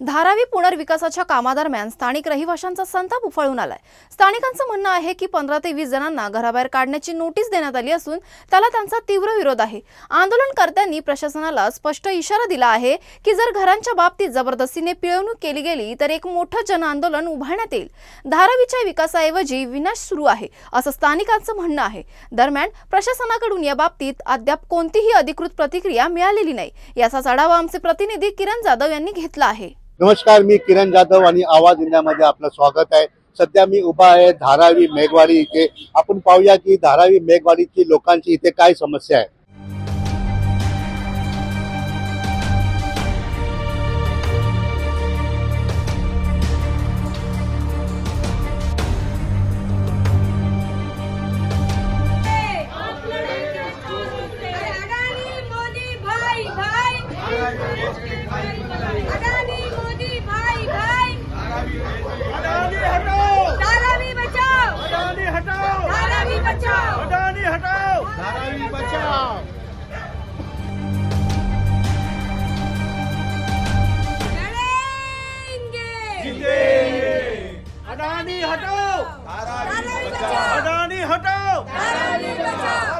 धारावी पुनर्विकासाच्या कामादरम्यान स्थानिक रहिवाशांचा संताप उफाळून आलाय. स्थानिकांचं म्हणणं आहे की पंधरा ते वीस जणांना घराबाहेर काढण्याची नोटीस देण्यात आली असून त्याला त्यांचा तीव्र विरोध आहे. आंदोलनकर्त्यांनी प्रशासनाला स्पष्ट इशारा दिला आहे की जर घरांच्या बाबतीत जबरदस्तीने पिळवणूक केली गेली तर एक मोठं जनआंदोलन उभारण्यात येईल. धारावीच्या विकासाऐवजी विनाश सुरू आहे असं स्थानिकांचं म्हणणं आहे. दरम्यान प्रशासनाकडून या बाबतीत अद्याप कोणतीही अधिकृत प्रतिक्रिया मिळालेली नाही. याचाच आढावा आमचे प्रतिनिधी किरण जाधव यांनी घेतला आहे. नमस्कार मी किरण जाधव आणि आवाज इंडियामध्ये आपलं स्वागत आहे. सध्या मी उभा आहे धारावी मेघवाडी इथे. आपण पाहूया की धारावी मेघवाडीची लोकांची इथे काय समस्या आहे. हटाओ। धारावी लड़ेंगे। अडानी हटाओ। धारावी बचाओ। अडानी हटाओ। धारावी बचाओ।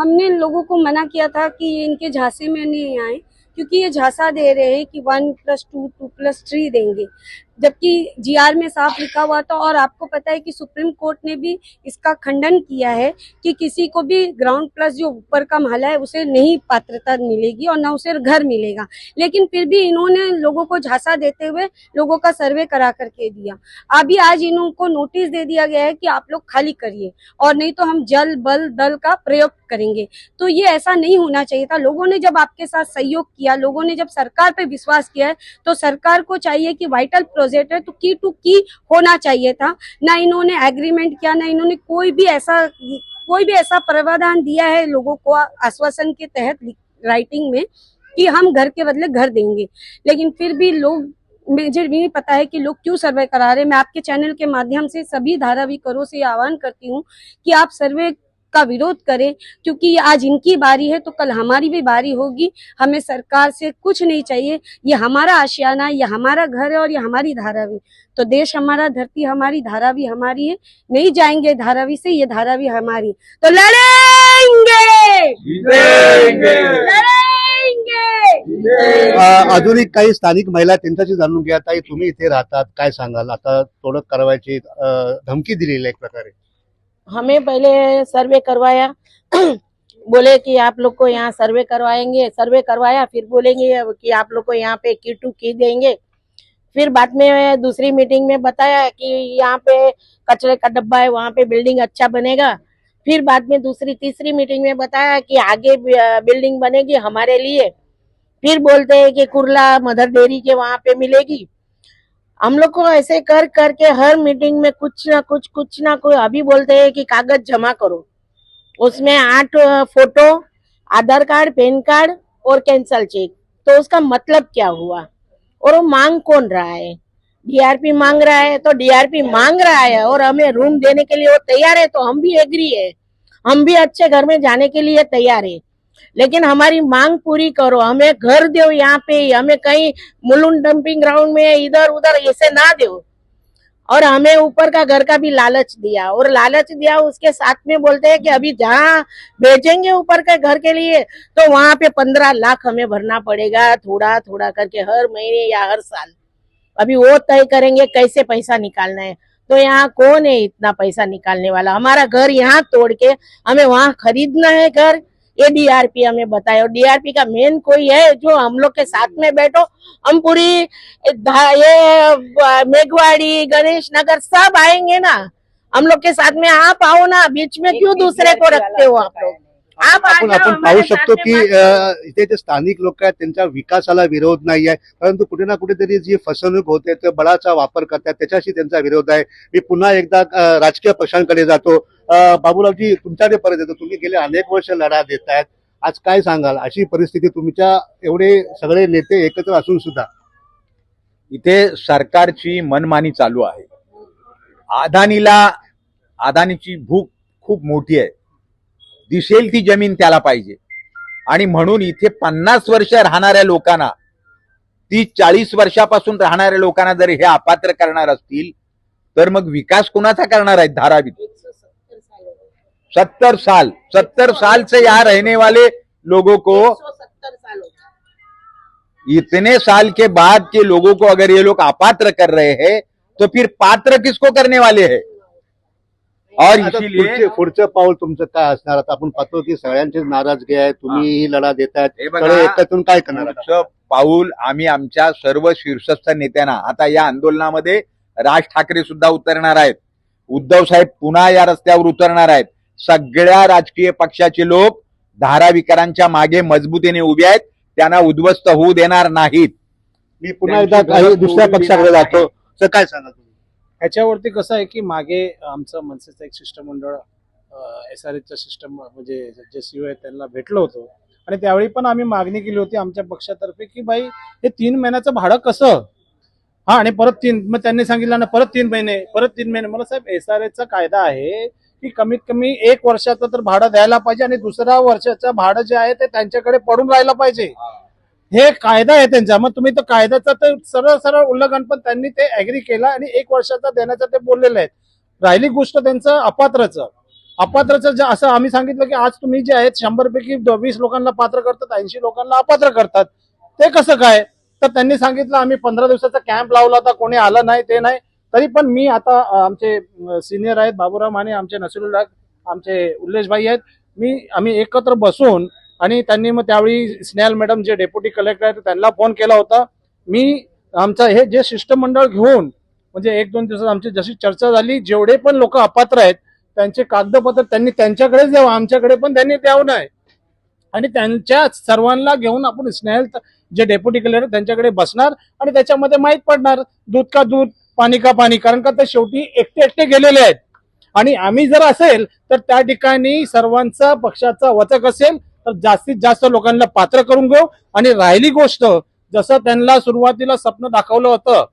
हमने इन लोगों को मना किया था कि ये इनके झांसे में नहीं आए क्योंकि ये झांसा दे रहे हैं कि one plus two two plus three देंगे। जबकि जीआर में साफ़ लिखा हुआ था और आपको पता है कि सुप्रीम कोर्ट ने भी इसका खंडन किया है कि किसी को भी ग्राउंड प्लस जो ऊपर का महला है, उसे नहीं पात्रता मिलेगी और न उसे घर मिलेगा। लेकिन फिर भी इन्होंने लोगों को झांसा देते हुए लोगों का सर्वे करा करके दिया। अभी आज इनको नोटिस दे दिया गया है कि आप लोग खाली करिए और नहीं तो हम जल, बल, दल का प्रयोग करेंगे। तो ये ऐसा नहीं होना चाहिए था। लोगों ने जब आपके साथ सहयोग किया, लोगों ने जब सरकार पे विश्वास किया है तो सरकार को चाहिए कि वाइटल प्रोजेक्ट है तो की टू की होना चाहिए था। ना इन्होंने एग्रीमेंट किया, ना इन्होंने कोई भी ऐसा, कोई भी ऐसा प्रावधान दिया है लोगों को आश्वासन के तहत राइटिंग में कि हम घर के बदले घर देंगे। लेकिन फिर भी लोग, मुझे भी नहीं पता है कि लोग क्यों सर्वे करा रहे हैं। मैं आपके चैनल के माध्यम से सभी धाराविकरों से आह्वान करती हूँ कि आप सर्वे का विरोध करें? क्योंकि आज इनकी बारी है तो कल हमारी भी बारी होगी। हमें सरकार से कुछ नहीं चाहिए। ये हमारा आशियाना है ये हमारा घर है और ये हमारी धारावी तो देश हमारा धरती हमारी धारावी हमारी है। नहीं जाएंगे धारावी से ये धारावी हमारी। तो लड़ेंगे! लड़ेंगे! अ, अजूनही काही स्थानिक महिला त्यांच्याशी जाणून घ्या. ताई तुम्ही इथे राहतात काय सांगाल? आता तोडक कारवाईची धमकी दिलेली एक प्रकारे. हमें पहले सर्वे करवाया। बोले कि आप लोग को यहाँ सर्वे करवाएँगे, सर्वे करवाया, फिर बोलेंगे कि आप लोग को यहाँ पे की टू की देंगे। फिर बाद में दूसरी मीटिंग में बताया कि यहाँ पे कचरे का डब्बा है, वहाँ पे बिल्डिंग अच्छा बनेगा। फिर बाद में दूसरी, तीसरी मीटिंग में बताया कि आगे बिल्डिंग बनेगी हमारे लिए। फिर बोलते हैं कि कुरला मदर डेयरी के वहाँ पे मिलेगी। हम लोग को ऐसे कर करके हर मीटिंग में कुछ ना कुछ कुछ ना कुछ अभी बोलते हैं कि कागज़ जमा करो। उसमें आठ photo Aadhaar card, pan card और कैंसल चेक तो उसका मतलब क्या हुआ? और वो मांग कौन रहा है? डीआरपी मांग रहा है तो डीआरपी मांग रहा है और हमें रूम देने के लिए वो तैयार है तो हम भी एग्री है। हम भी अच्छे घर में जाने के लिए तैयार है। लेकिन हमारी मांग पूरी करो। हमें घर दो यहाँ पे, हमें कहीं मुलुन डंपिंग ग्राउंड में इधर उधर ऐसे ना दो। और हमें ऊपर का घर का भी लालच दिया। और लालच दिया, उसके साथ में बोलते हैं कि अभी जहाँ भेजेंगे ऊपर के घर के लिए तो वहाँ पे पंद्रह लाख हमें भरना पड़ेगा थोड़ा थोड़ा करके हर महीने या हर साल। अभी वो तय करेंगे कैसे पैसा निकालना है। तो यहाँ कौन है इतना पैसा निकालने वाला? हमारा घर यहाँ तोड़ के हमें वहाँ खरीदना है घर। ये डीआरपी हमें बताए और डीआरपी का मेन कोई है जो हम लोग के साथ में बैठो हम पूरी ये मेघवाड़ी गणेश नगर सब आएंगे ना। हम लोग के साथ में आप आओ ना बीच में क्यों दूसरे को रखते हो आप लोग? आप आपण पाहू शकतो की इथे जे स्थानिक लोक आहेत त्यांच्या विकासाला विरोध नाही आहे. परंतु कुठे ना कुठेतरी जी फसवणूक होते ते बळाचा वापर करतात. त्याच्याशी त्यांचा विरोध आहे. मी पुन्हा एकदा राजकीय पक्षांकडे जातो. बाबूरावजी तुमच्याकडे परत येतो तुम्ही गेले अनेक वर्ष लढा देत आहेत आज काय सांगाल? अशी परिस्थिती तुमच्या एवढे सगळे नेते एकत्र असून सुद्धा. इथे सरकारची मनमानी चालू आहे. अदानीला अदानीची भूक खूप मोठी आहे. दिसेल ती जमीन त्याला पाहिजे. आणि म्हणून इथे पन्नास वर्ष राहणाऱ्या लोकांना ती चाळीस वर्षापासून राहणाऱ्या लोकांना जर हे अपात्र करणार असतील तर मग विकास कुणाचा करणार आहे धारावीत? सत्तर साल सत्तर साल से यहाँ रहने वाले लोगों को इतने साल के बाद के लोगों को अगर ये लोग अपात्र कर रहे हैं तो फिर पात्र किसको करने वाले हैं? और इसीलिए पुढचे- पुढचं पाऊल तुमचं काय असणार? आता आपण पाहतो की सगळ्यांचीच नाराजगी आहे तुम्ही ही. लढा हे सगळे एकत्रून काय करणार पाऊल आम्ही आमच्या सर्व शीर्षस्थ नेत्यांना आता या आंदोलनामध्ये राज ठाकरे सुद्धा उतरणार आहेत. उद्धव साहेब पुन्हा या रस्त्यावर उतरणार आहेत. सगळ्या राजकीय पक्षाचे लोक धाराविकारांच्या मागे मजबूतीने उभे आहेत. त्यांना उद्ध्वस्त होऊ देणार नाहीत. मी पुन्हा एकदा काही दुसऱ्या पक्षाकडे जातो. तर काय सांगा तुम्ही? ह्याच्यावरती कसं आहे की मागे आमचं मनसेचं एक शिष्टमंडळ एस आर एचचं सिस्टम म्हणजे जे सीओ आहेत त्यांना भेटलो होतो. आणि त्यावेळी पण आम्ही मागणी केली होती आमच्या पक्षातर्फे की बाई हे तीन महिन्याचं भाडं कसं? हा आणि परत तीन मग त्यांनी सांगितलं ना परत तीन महिने परत तीन महिने. मला साहेब एस आर एचचा कायदा आहे की कमीत कमी एक वर्षाचं तर भाडं द्यायला पाहिजे आणि दुसऱ्या वर्षाचं भाडं जे आहे ते त्यांच्याकडे पडून राहायला पाहिजे. हे. कायदा आहे त्यांचा. मग तुम्ही तर कायद्याचा तर सरळ सरळ उल्लंघन पण त्यांनी ते अग्री केला आणि एक वर्षाचा देण्याचं ते बोललेले आहेत. राहिली गोष्ट त्यांचं अपात्रचं. अपात्रचं जे असं आम्ही सांगितलं की आज तुम्ही जे आहेत शंभर पैकी वीस लोकांना पात्र करतात ऐंशी लोकांना अपात्र करतात. ते कसं काय? तर त्यांनी सांगितलं आम्ही पंधरा दिवसाचा कॅम्प लावला होता कोणी आलं नाही ते नाही. तरी पण मी आता आमचे सिनियर आहेत बाबूराव माने आमचे नसिरुल्ला आमचे उल्लेशभाई आहेत. मी आम्ही एकत्र बसून आणि त्यांनी मग त्यावेळी स्नेहल मॅडम जे डेप्युटी कलेक्टर आहेत त्यांना फोन केला होता. मी आमचं हे जे शिष्टमंडळ घेऊन म्हणजे एक दोन दिवसात आमची जशी चर्चा झाली जेवढे पण लोक अपात्र आहेत त्यांचे कागदपत्र त्यांनी त्यांच्याकडेच द्यावं आमच्याकडे पण त्यांनी द्यावं नाही. आणि त्यांच्या सर्वांना घेऊन आपण स्नेहल जे डेप्युटी कलेक्टर त्यांच्याकडे बसणार आणि त्याच्यामध्ये माहीत पडणार दूध का दूध पाणी का पाणी? कारण का ते शेवटी एकटे एकटे गेलेले आहेत. आणि आम्ही जर असेल तर त्या ठिकाणी सर्वांचा पक्षाचा वचक असेल तर जास्तीत जास्त लोकांना पात्र करून घेऊ. आणि राहिली गोष्ट जसं त्यांना सुरुवातीला स्वप्न दाखवलं होतं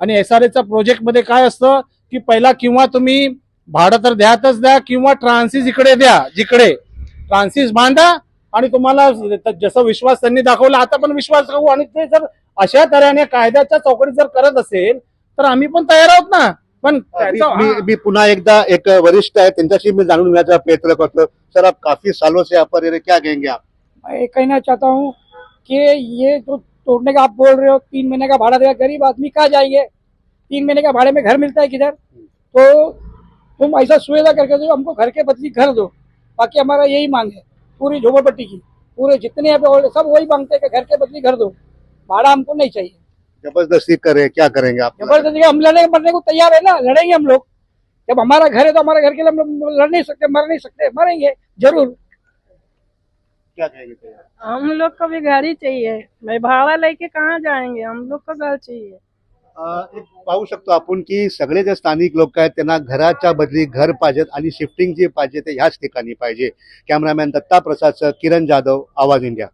आणि एस आर एचा प्रोजेक्टमध्ये काय असतं की पहिला किंवा तुम्ही भाडं तर द्यातच द्या किंवा ट्रान्सिस इकडे द्या जिकडे. ट्रान्सिस बांधा आणि तुम्हाला जसं विश्वास त्यांनी दाखवला आता पण विश्वास राहू. आणि ते जर अशा तऱ्हेने कायद्याच्या चौकटीत जर करत असेल तर आम्ही पण तयार आहोत ना. पण मी पुन्हा एकदा एक वरिष्ठ आहे त्यांच्याशी मी जाणून घेण्याचा प्रयत्न करतो. सर आप काफ़ी सालों से यहाँ पर रह- क्या कहेंगे आप? मैं ये कहना चाहता हूँ कि ये जो तोड़ने का आप बोल रहे हो तीन महीने का भाड़ा देगा गरीब आदमी कहाँ जाएँगे? तीन महीने का भाड़े में घर मिलता है किधर? तो तुम ऐसा सुविधा करके दो हमको घर के बदली घर दो। बाकी हमारा यही मांग है पूरी झोपड़पट्टी की। पूरे जितने सब वही मांगते हैं कि घर के बदली घर दो। भाड़ा हमको नहीं चाहिए। जबरदस्ती करे क्या करेंगे आप? जबरदस्ती हम लड़ने मरने को तैयार है ना? लड़ेंगे हम लोग। जब हमारा घर है तो हमारे घर के लिए हम लोग लड़ नहीं सकते मर नहीं सकते मरेंगे जरूर। क्या कहेंगे? हम लोग को भी घर ही चाहिए। भाई भाड़ा लेके कहाँ जाएंगे? हम लोग को घर चाहिए। एक पाहू शकतो आपण की सगळे जे स्थानिक लोक आहेत त्यांना घराच्या बदली घर पाहिजेत आणि शिफ्टिंग जी पाहिजे ते ह्याच ठिकाणी पाहिजे. कॅमेरामॅन दत्ता प्रसादचं किरण जाधव आवाज इंडिया.